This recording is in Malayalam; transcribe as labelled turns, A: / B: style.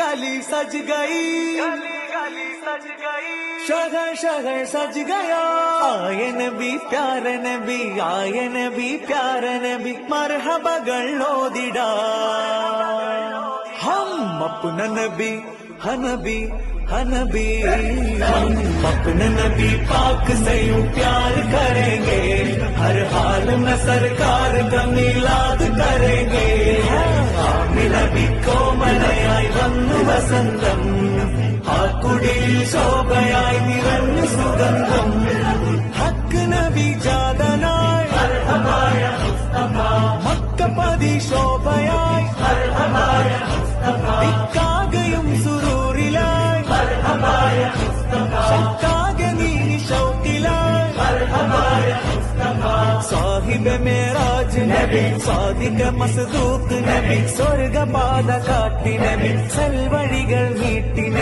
A: गाली सज गई। गाली सज गई। शहर शहर सज गया। आए नबी प्यार नबी आए नबी प्यार नबी मरहबा गलो दिडा। हम अपना नबी हनबी हनबी। हम अपने नबी पाक से प्यार करेंगे। हर हाल में सरकार कमी വസന്തം ആ കുടിയിൽ ശോഭയായി നിറഞ്ഞു സുഗന്ധം. ഹക്ക് നബി ജാതനായി. മക്കപ്പതി ശോഭയായി. ഇക്കാകയും സുരൂറിലായി ശക്കാകെ നീ ഷൗക്കിലായി. സാഹിബ് മേറാജ് നബി സാദിക മസ്ദൂക്ക് നബി സ്വർഗപാത കാട്ടി നബി. സൽവഴികൾ Martínez.